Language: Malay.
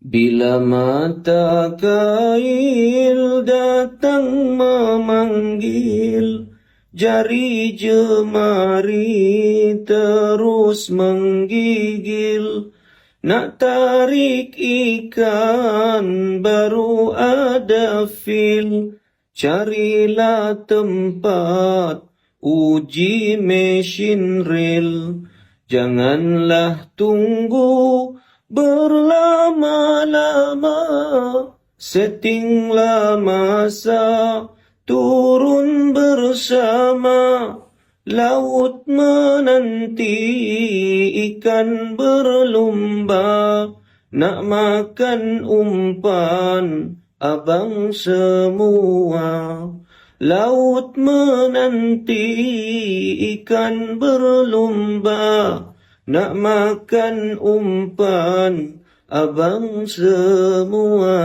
Bila mata kail datang memanggil, jari jemari terus menggigil. Nak tarik ikan baru ada fil, carilah tempat uji mesin rel. Janganlah tunggu berlama-lama Settinglah masa turun bersama Laut menanti ikan berlumba. Nak makan umpan abang semua. Laut menanti ikan berlumba. Nak makan umpan abang semua.